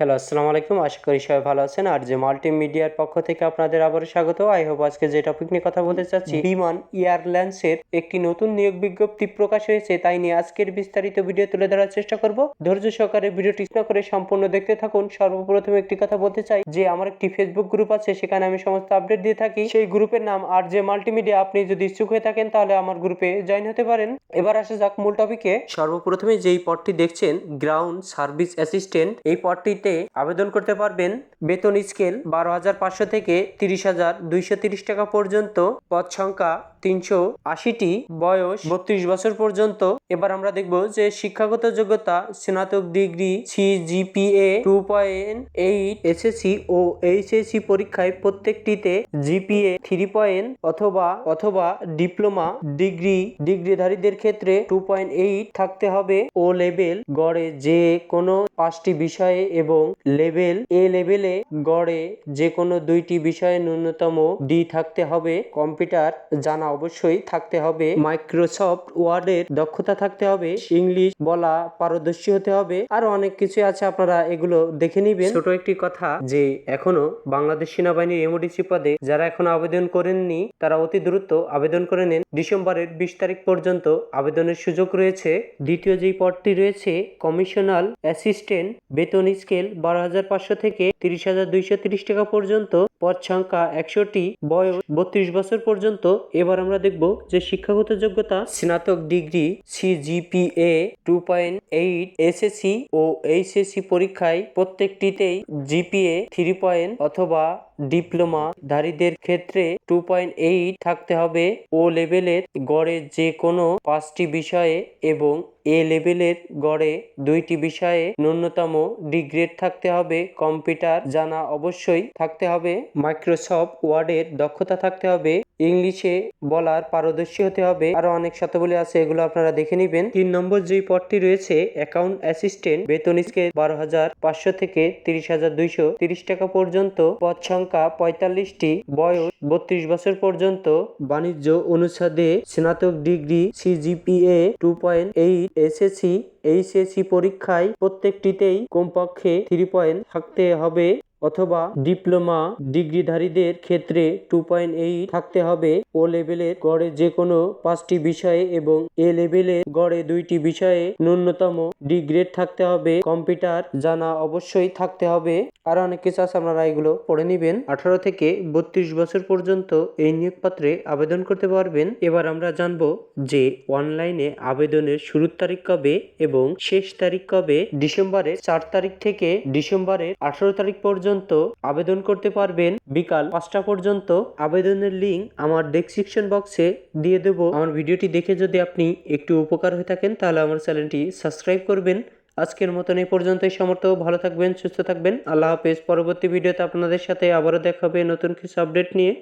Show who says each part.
Speaker 1: Hello, আসসালামু আলাইকুম। আশা করি সবাই ভালো আছেন। আর যে মাল্টিমিডিয়ার পক্ষ থেকে আপনাদের আবারও স্বাগত। আই হোপ আজকে যে টপিক নিয়ে কথা বলতে চাচ্ছি, বিমান এয়ারলাইন্সের একটি নতুন নিয়োগ বিজ্ঞপ্তি প্রকাশ হয়েছে। তাই নিয়ে আজকের বিস্তারিত ভিডিও তুলে ধরার চেষ্টা করব। ধৈর্য সহকারে ভিডিওটি না করে সম্পূর্ণ দেখতে থাকুন। সর্বপ্রথম একটি কথা বলতে চাই যে, আমার একটি ফেসবুক গ্রুপ আছে। সেখানে আমি সমস্ত আপডেট দিয়ে থাকি। সেই গ্রুপের নাম আর যে মাল্টিমিডিয়া আপনি যদি ইচ্ছুক হয়ে থাকেন তাহলে আমার গ্রুপে জয়েন হতে পারেন। এবার আসা যাক মূল টপিকে সর্বপ্রথমে যেই পদটি দেখছেন গ্রাউন্ড সার্ভিস অ্যাসিস্ট্যান্ট এই পদটিতে আবেদন করতে পারবেন। বেতন স্কেল বারো হাজার পাঁচশো থেকে তিরিশ হাজার দুইশো তিরিশ টাকা পর্যন্ত। পদ সংখ্যা তিনশো আশিটি। বয়স বত্রিশ বছর পর্যন্ত। এবার আমরা দেখব যে শিক্ষাগত যোগ্যতা, স্নাতক degree, C GPA two point eight SSC ও এইচএসসি পরীক্ষায় প্রত্যেকটিতে জিপিএ থ্রি পয়েন্ট অথবা অথবা ডিপ্লোমা ডিগ্রি। ডিগ্রিধারীদের ক্ষেত্রে টু পয়েন্ট এইট থাকতে হবে। ও লেভেল গড়ে যে কোনো পাঁচটি বিষয়ে এবং লেভেল, এ লেভেলে গড়ে যে কোনো দুইটি বিষয়ে ন্যূনতম ডি থাকতে হবে। কম্পিউটার জানা অবশ্যই থাকতে হবে। মাইক্রোসফট ওয়ার্ডের দক্ষতা থাকতে হবে। ইংলিশ বলা পারদর্শী হতে হবে। আর অনেক কিছু আছে, আপনারা এগুলো দেখে নিবেন। ছোট একটি কথা যে, এখনও বাংলাদেশ সেনাবাহিনীর এমওডিসি পদে যারা এখনও আবেদন করেননি, তারা অতি দ্রুত আবেদন করে নেন। ডিসেম্বরের বিশ তারিখ পর্যন্ত আবেদনের সুযোগ রয়েছে। দ্বিতীয় যেই পদটি রয়েছে, কমিশনাল অ্যাসিস্ট্যান্ট বেতন স্কেল বারো হাজার পাঁচশো থেকে তিরিশ হাজার দুইশো তিরিশ টাকা পর্যন্ত পদ সংখ্যা একশোটি বয়স বত্রিশ বছর পর্যন্ত। এবার আমরা দেখব যে শিক্ষাগত যোগ্যতা, স্নাতক degree, CGPA, two point eight, SSC ও এইচএসসি পরীক্ষায় প্রত্যেকটিতেই জিপিএ, থ্রি পয়েন্ট অথবা ডিপ্লোমা ধারীদের ক্ষেত্রে টু পয়েন্ট এইট থাকতে হবে। ও লেভেলের গড়ে যে কোনো পাঁচটি বিষয়ে এবং এ লেভেলের গড়ে দুইটি বিষয়ে ন্যূনতম ডিগ্রেড থাকতে হবে। কম্পিউটার জানা অবশ্যই থাকতে হবে। মাইক্রোসফট ওয়ার্ডের দক্ষতা থাকতে হবে। ইংলিশে বলার পারদর্শী হতে হবে। আরও অনেক শতবলী আছে, এগুলো আপনারা দেখে নেবেন। তিন নম্বর যেই পদটি রয়েছে, অ্যাকাউন্ট অ্যাসিস্ট্যান্ট, বেতন স্কেল বারো হাজার পাঁচশো থেকে তিরিশ হাজার দুইশো তিরিশ টাকা পর্যন্ত, পদ সংখ্যা পঁয়তাল্লিশটি, বয়স বত্রিশ বছর পর্যন্ত, বাণিজ্য অনুসাদে স্নাতক degree, CGPA two point eight, SSC, HSC পরীক্ষায় প্রত্যেকটিতেই কমপক্ষে থ্রি পয়েন্ট থাকতে হবে। অথবা ডিপ্লোমা ডিগ্রিধারীদের ক্ষেত্রে টু পয়েন্ট এইট থাকতে হবে। ও লেভেলের গড়ে যে কোনো পাঁচটি বিষয়ে এবং এ লেভেলের গড়ে দুইটি বিষয়ে ন্যূনতম ডিগ্রেড থাকতে হবে। কম্পিউটার জানা অবশ্যই থাকতে হবে। আর অনেক কিছু আছে, আপনারা এগুলো পড়ে নিবেন। আঠারো থেকে বত্রিশ বছর পর্যন্ত এই নিয়োগপত্রে আবেদন করতে পারবেন। এবার আমরা জানব যে অনলাইনে আবেদনের শুরুর তারিখ কবে এবং শেষ তারিখ কবে, ডিসেম্বরের চার তারিখ থেকে ডিসেম্বরের আঠারো তারিখ পর্যন্ত আবেদন করতে পারবেন। বিকাল পাঁচটা পর্যন্ত আবেদনের লিঙ্ক আমার ডেসক্রিপশন বক্সে দিয়ে দেবো। আমার ভিডিওটি দেখে যদি আপনি একটু উপকার হয়ে থাকেন, তাহলে আমার চ্যানেলটি সাবস্ক্রাইব করবেন। আজকের মতন এই পর্যন্তই সমর্থ। ভালো থাকবেন, সুস্থ থাকবেন। আল্লাহ হাফেজ। পরবর্তী ভিডিওতে আপনাদের সাথে আবারও দেখা হবে নতুন কিছু আপডেট নিয়ে।